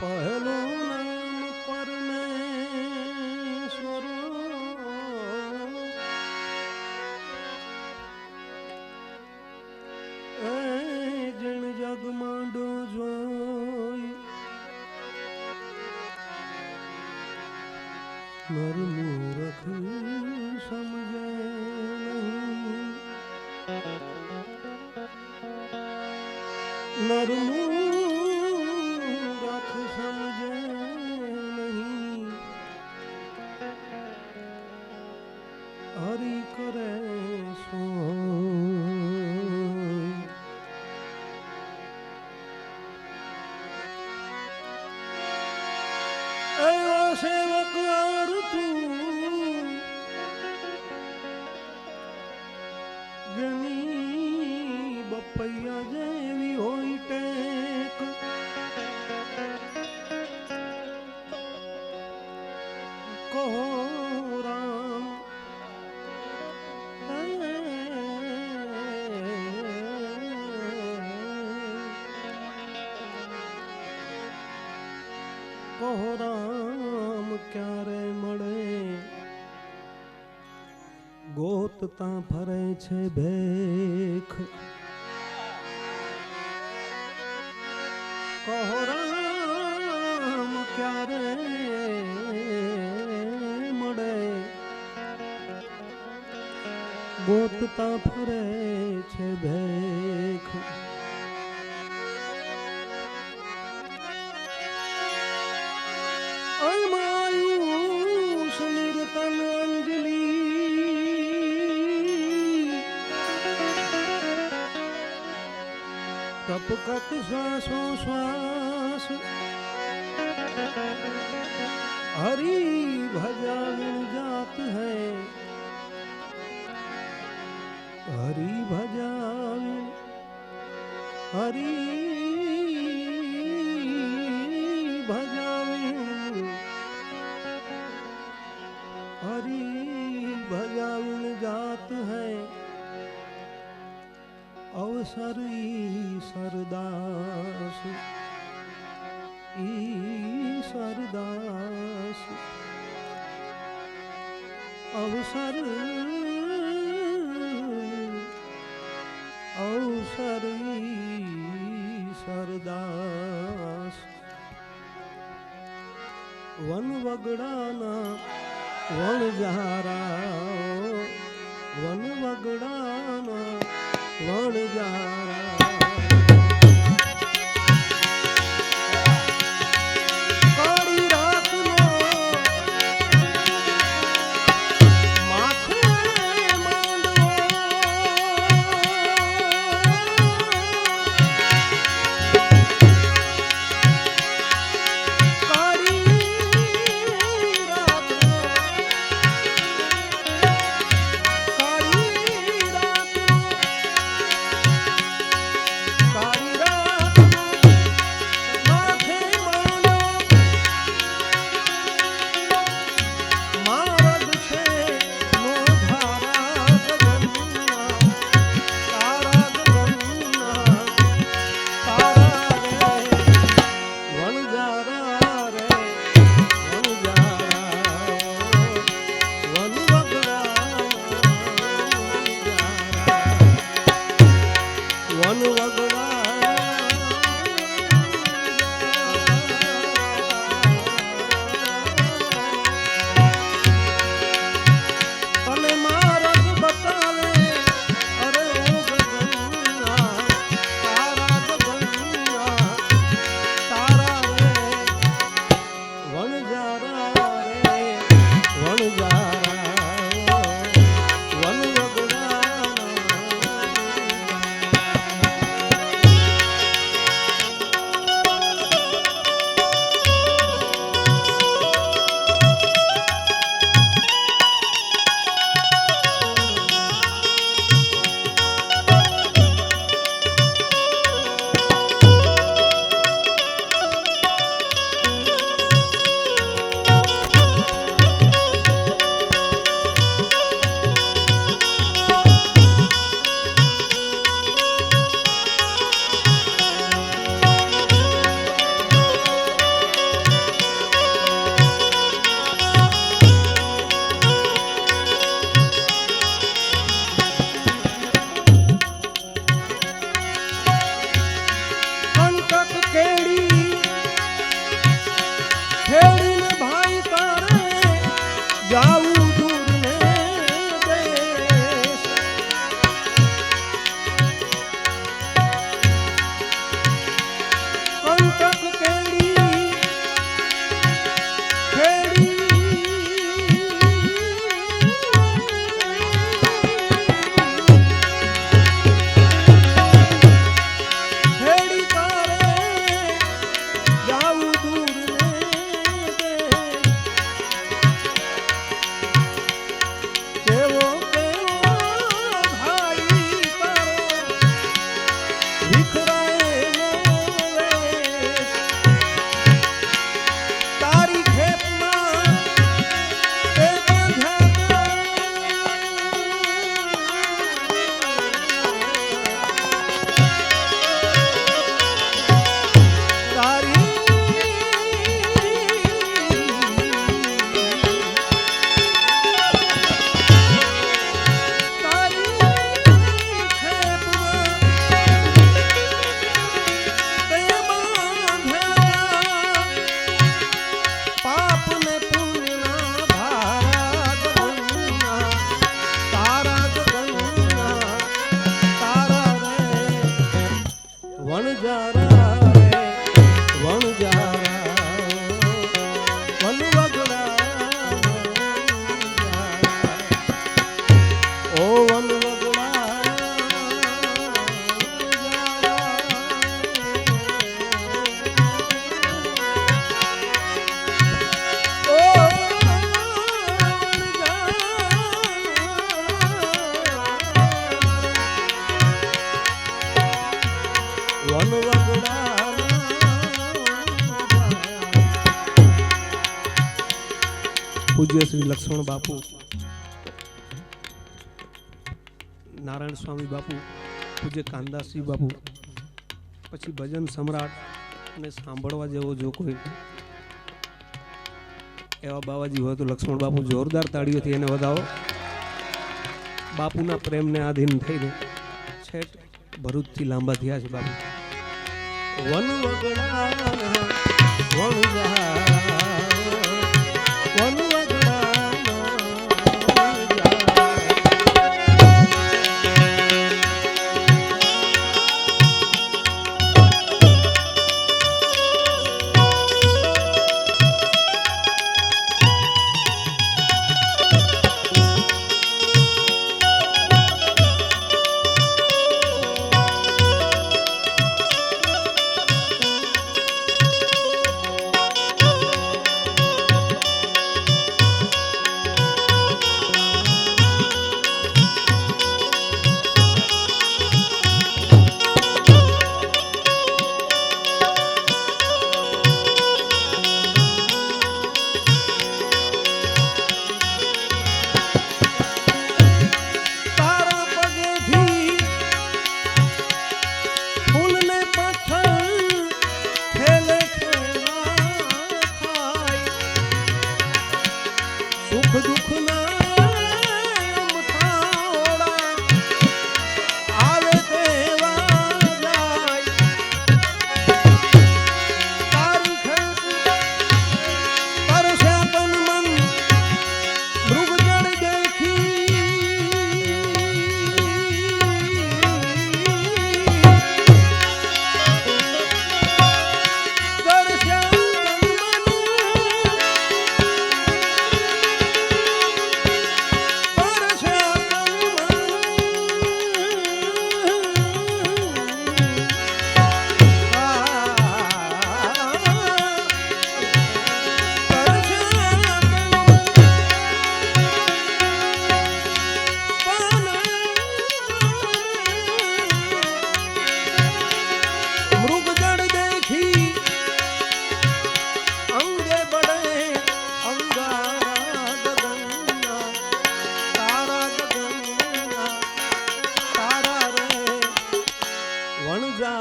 પહેલું નામ પરમેશ્વર. એ જણ જગ માંડો જોઈ. નર મૂરખ સમજે નહીં. નર મૂરખ સમજે નહીં હરી કરે સોય એવો સેવક વાર તું જેની બપૈયા જેવી હોય ટેક કહો ગોતતા ફરે છે ભેખ. તપકત શ્વાસો શ્વાસ. હરી ભજા વિણ જાત है હરી ભજા વિણ હરી અવસર અવસર સરદાસ. વન વગડાના વણઝારા વન વગડાના વણજારા ભોળાનું ભગવાન લક્ષ્મણ બાપુ. નારાયણ સ્વામી બાપુ, પૂજ્ય કાંદાસજી બાપુ, પછી ભજન સમ્રાટ અને સાંભળવા જેવો જો કોઈ. એવા બાવાજી હોય તો લક્ષ્મણ બાપુ જોરદાર તાળીઓથી એને વધાવો. બાપુના પ્રેમને આધીન થઈને છેટ ભરૂચથી લાંબા થયા છે બાપુ. વન વગડા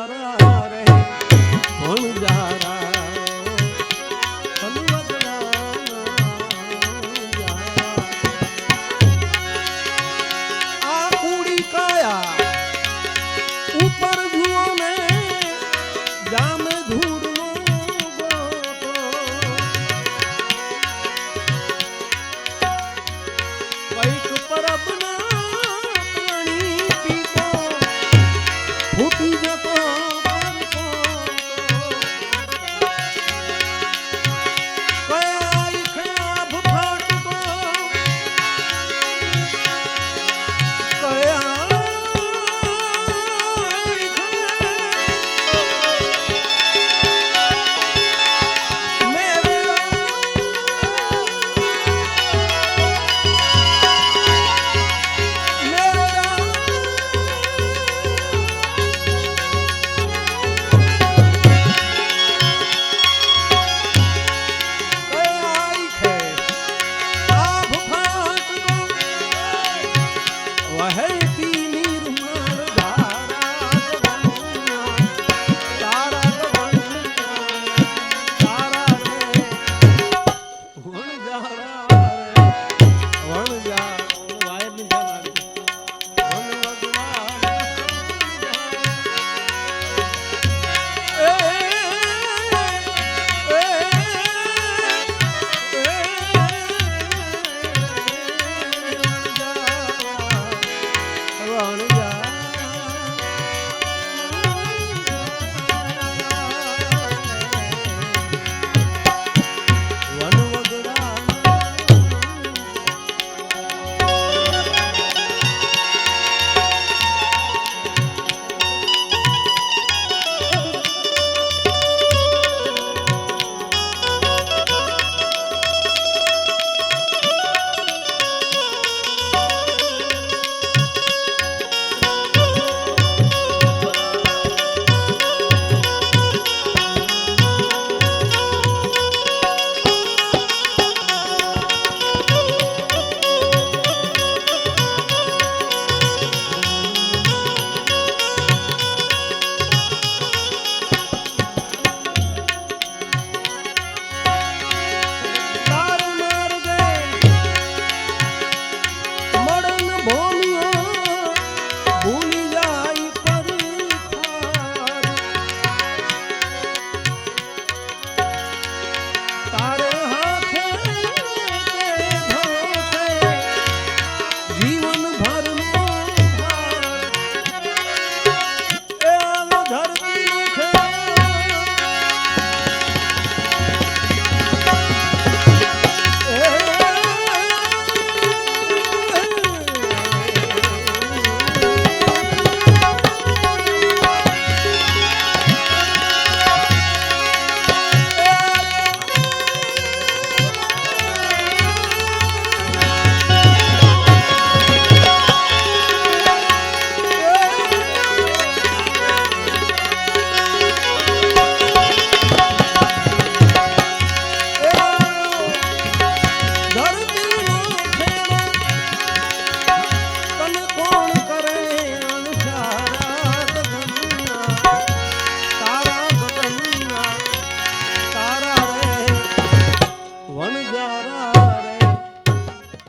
રે ભણજારા